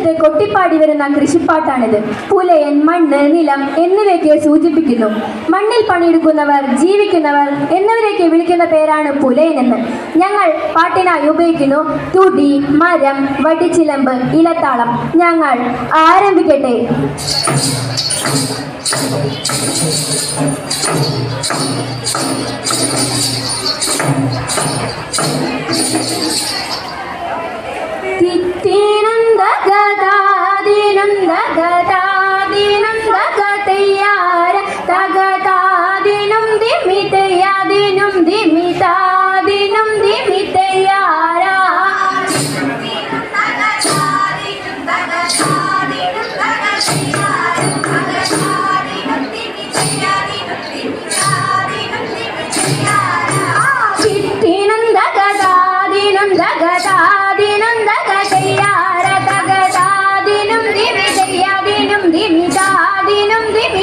പ്രദേശത്ത് കൊട്ടിപ്പാടി വരുന്ന കൃഷിപ്പാട്ടാണിത്. പുലയൻ മണ്ണ് നിലം എന്നിവയൊക്കെ സൂചിപ്പിക്കുന്നു. മണ്ണിൽ പണിയെടുക്കുന്നവർ ജീവിക്കുന്നവർ എന്നിവരെയൊക്കെ വിളിക്കുന്ന പേരാണ് പുലയൻ എന്ന് ഞങ്ങൾ പാട്ടിനായി ഉപയോഗിക്കുന്നു തുടി മരം വടിച്ചിലമ്പ് ഇലത്താളം. ഞങ്ങൾ ആരംഭിക്കട്ടെ. തകതാദിനും തകതയ്യാര തകതാദിനും ദിവിതയ്യാദിനും ദിവിതാദിനും ദിവി